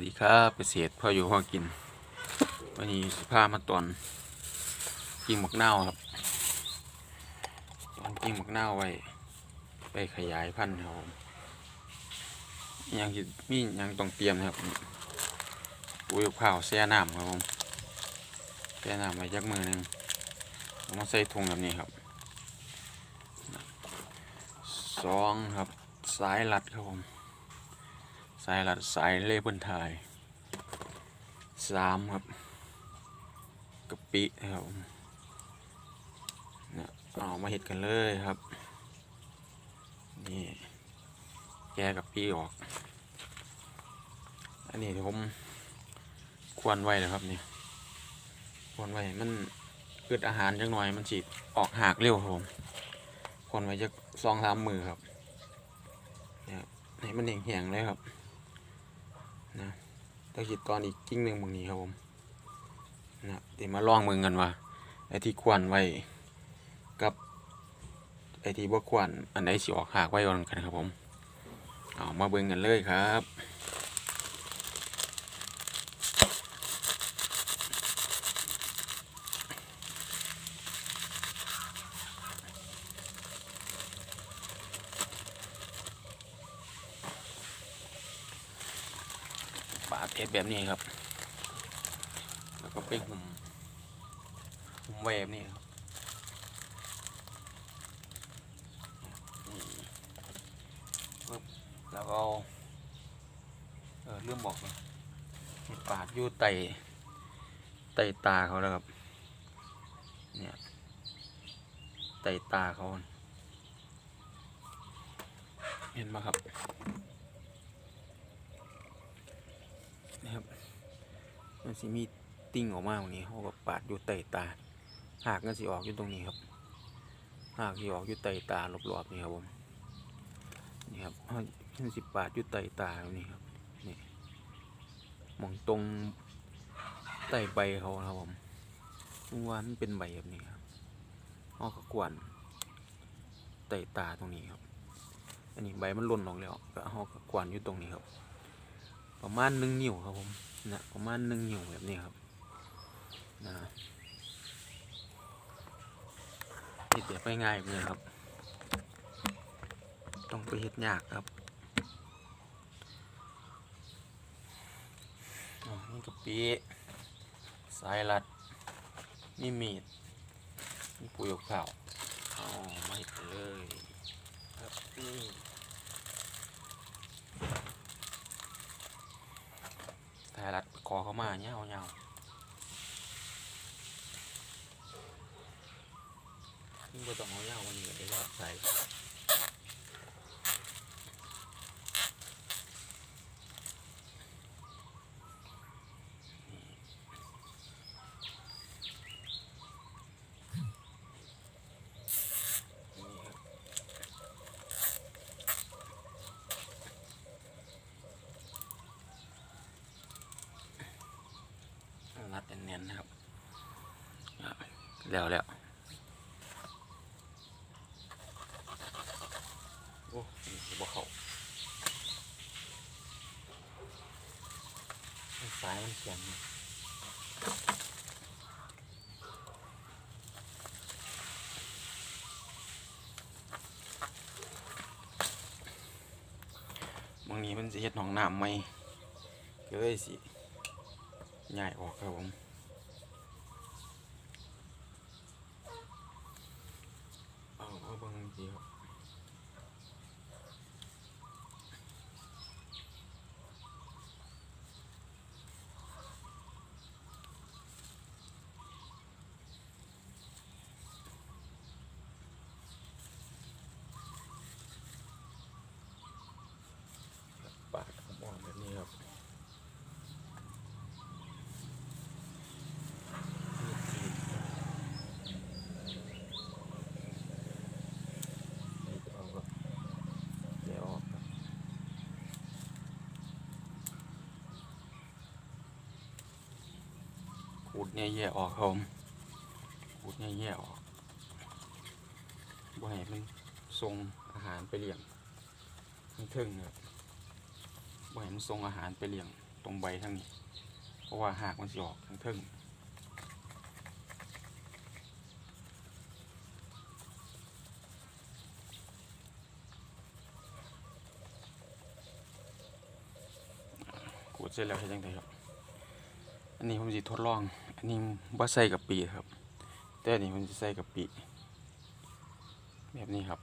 วัสดีครับเกษตรพ่ออยู่พ่อกิน วันนี้สิพามาตอนกิ่งหมกเน่าวครับตอนกิ่งหมกเน่าวไว้ ไปขยายพันธุ์ครับผมยังมียังต้องเตรียมนะครับปุ๋ยข้าวแช่น้ำครับผมแช่น้ำไว้ยักมือหนึ่งเอามาใส่ถุงแบบนี้ครับสองครับสายรัดครับผม สายลัดสายเล่บนทายสามครับกะปิครับเนี่ยเอามาเห็ดกันเลยครับ นี่แกะกะปิออก อันนี้ที่ผมควรไว้เลยครับนี่ควรไว้มันเกิดอาหารจังหน่อยมันฉีดออกหากเร็วครับผมควรไว้จะสองสามมือครับเนี่ยให้มันแห้งๆเลยครับ นะตะกิดตอนอีกกิ้งหนึ่งบางนี้ครับผมนะเดี๋ยวมาลองมึงกันว่าไอ้ที่ควรไว้กับไอ้ที่บ่ควรอันไหนสิออกหากไว้ก่อนกันครับผมเอามาเบิ่งกันเลยครับ เทปแบบนี้ครับ แล้วก็ไปหุ่มหุ่มไว้แบบนี้ครับปึ๊บแล้วก็เออเรื่องบอกเลยมีปาดอยู่ไตไตตาเขาแล้วครับ เนี่ยไตตาเขาเห็นไหมครับ นะครับ มันสิมีติ่งออกมาตรงนี้เขาก็ปาดอยู่ใต้ตา หากมันสิออกอยู่ตรงนี้ครับ หากที่ออกอยู่ใต้ตารอบๆนี่ครับผมนี่ครับมันสิปาดอยู่ใต้ตาตรงนี้ครับนี่มองตรงใต้ใบเขาครับผมวันมันเป็นใบแบบนี้ครับเขาก็กวนใต้ตาตรงนี้ครับ อันนี้ใบมันหล่นออกแล้วก็เขาก็กวนอยู่ตรงนี้ครับ ประมาณหนึ่งนิ้วครับผมนะประมาณหนึ่งนิ้วแบบนี้ครับนะติดแบบง่ายเลยครับ ต้องไปเฮ็ดยากครับนี่กะปิสายรัดมีมีดมีปุ๋ยกับข้าวเอามาเฮ็ดเลยครับนี่ สาย รัดคอเข้ามาเงี้ยเอาเงายิ่งบ่ต้องเอาเงาวันนี้ก็ได้รอดใส่นี่ครับ รัดแน่นๆนะครับแล้วแล้วโอ้นี่สิบ่เข้าสายมันแข็งบางนี้มันสิเฮ็ดห้องน้ำไหมก็เลยสิ ย้ายออกครับผม เอาเอาเบางทีครับปาดผมออกแบบนี้ครับ เอาครับเดี๋ยวออกครับขู ดเนี่ยแย่ออกครับผมขูดเนี่ยแย่ออกบ่ให้มันทรงอาหารไปเลี้ยงทั้งทึ่งครับบ่ให้มันทรงอาหารไปเลี้ยงตรงใบทั้งนี้ เพราะว่าหากมันสิออกทั้งเทิงขูดเสร็จแล้วเฮ็ดจังไดครับ อันนี้ผมสิทดลอง อันนี้บ่ใส่กับปีครับ แต่อันนี้ผมสิใส่กับปี แบบนี้ครับ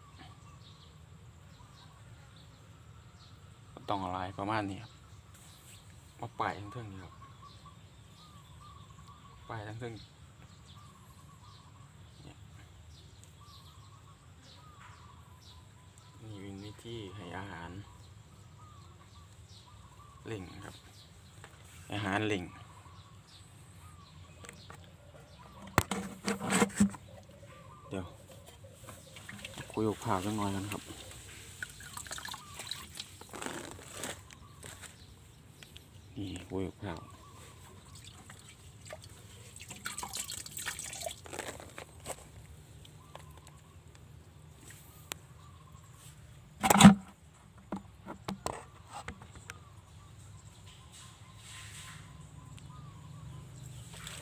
ต้องอาลายประมาณนี้ครับมาป่ายทั้งเทิงนี่ครับป่ายทั้งเทิงนี่ยนี่เป็นวิธีให้อาหารเล่งครับ อาหารเล่ง เดี๋ยว คุยกับข่าวจังหน่อยกันครับนี่คุยกับข่าว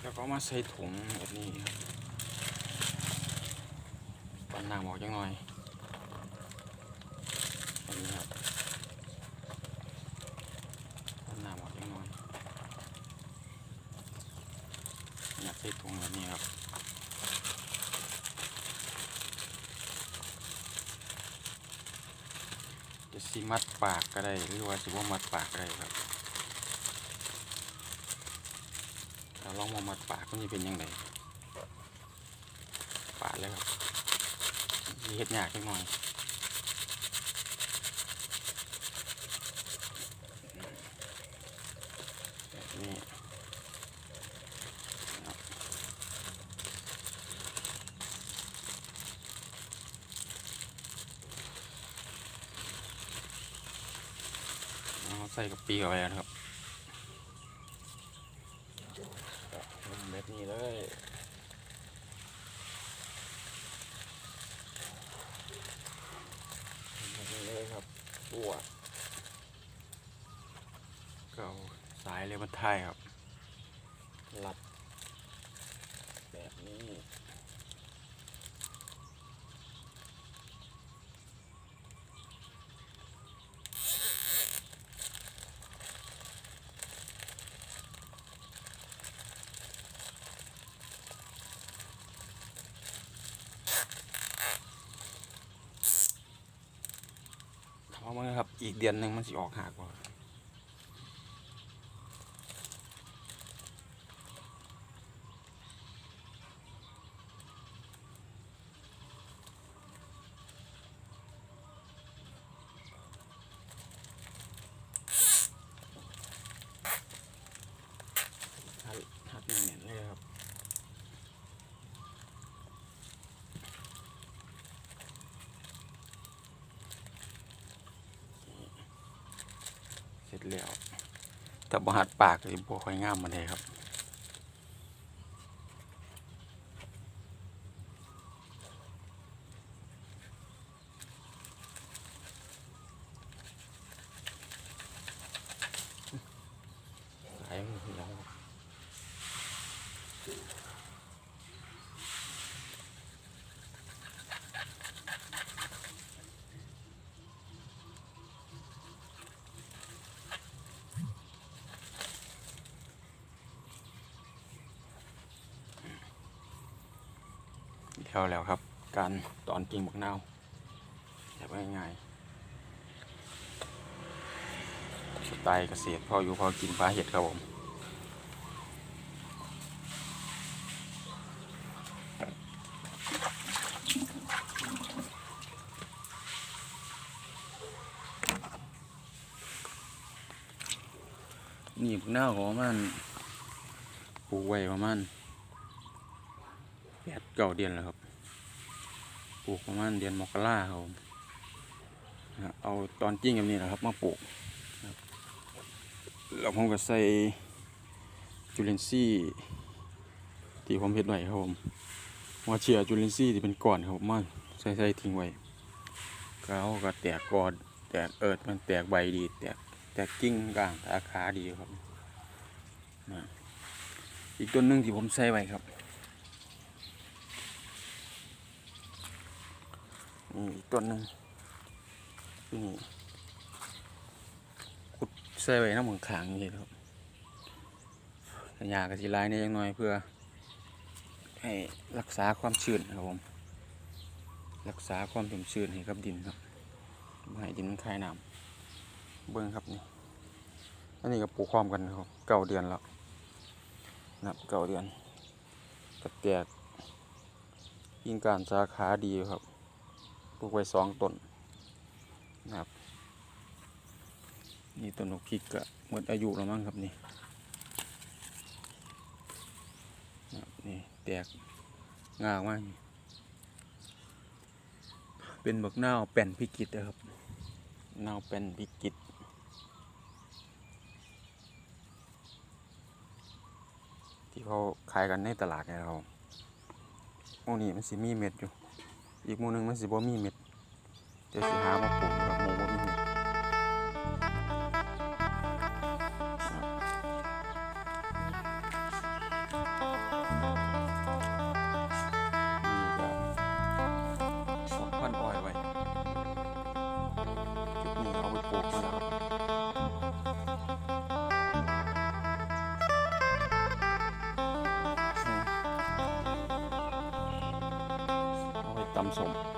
แล้วก็มาใส่ถุงแบบนี้ครับ ปันน้ำออกจังหน่อยแบบนี้ครับปันน้ำออกจังหน่อยอยากใส่ถุงแบบนี้ครับจะสิมัดปากก็ได้หรือว่าสิว่ามัดปากก็ได้ครับเราลองมามัดปากมันจะเป็นยังไงปาดเลยครับ เฮ็ดหยากจังหน่อยนี้ครับเอาใส่กับปีเข้าไปนะครับทำแบบนี้เลยทำแบบนี้เลยครับตัวเก่าสายเลยมันไทยครับ รัดแบบนี้ ถามว่ามันครับ อีกเดือนหนึ่งมันสิออกหากว่า หัดหัดเนียนๆเลยครับ เสร็จ แล้วแต่บ่หัดปากเลยบ่ค่อยงามมาเลยครับ เที่ยวแล้วครับ การตอนกิ่งบักนาวแบบง่ายๆสไตล์เกษตรพออยู่พอกินปลาเห็ดครับผมนี่บักนาวของมันปลูกไว้ประมาณ เก้าเดือนแล้วครับ ปลูกประมาณเดือนมกราครับเอาตอนจริงแบบนี้นะครับ มาปลูกครับแล้วผมก็ใส่จุลินทรีย์ที่ผมเห็ดไว้ครับผมมาเชียร์จุลินทรีย์ที่เป็นก้อนครับผมาใส่ใส่ทิ้งไว้ก็เขาก็แตกกอดแตกเอิดมันแตกใบดี แตกแตกกิ่งกลางสาขาดีครับอีกต้นหนึ่งที่ผมใส่ไว้ครับ นี่อีกต้นหนึ่งที่นี่ขุดใส่ไว้น้ำมันขางนี่ครับยากระสีลายนี่ยังน้อยเพื่อ ให้รักษาความชื้นครับผม รักษาความชุ่มชื้นให้กับดินครับบ่ให้ดินมันคายน้ำเบิ้งครับนี่อันนี้ก็ปลูกความกันครับเก้าเดือนแล้วนับเก้าเดือนกระแตกยิงการสาขาดีครับ ปลูกไว้สองต้นนะครับ นี่ต้นนกคิกก็หมดอายุแล้วมั้งครับนี่นี่แตกงามากนี่เป็นบักเน่าแป่นพิกิตนะครับเน่าแป่นพิกิตที่เขาขายกันในตลาดเนี่ยครับหมูนี่มันสิมีเม็ดอยู่ อีกมูหนึงมันสิบ่มีเม็ดเดี๋ยวสิหามาปลูก เ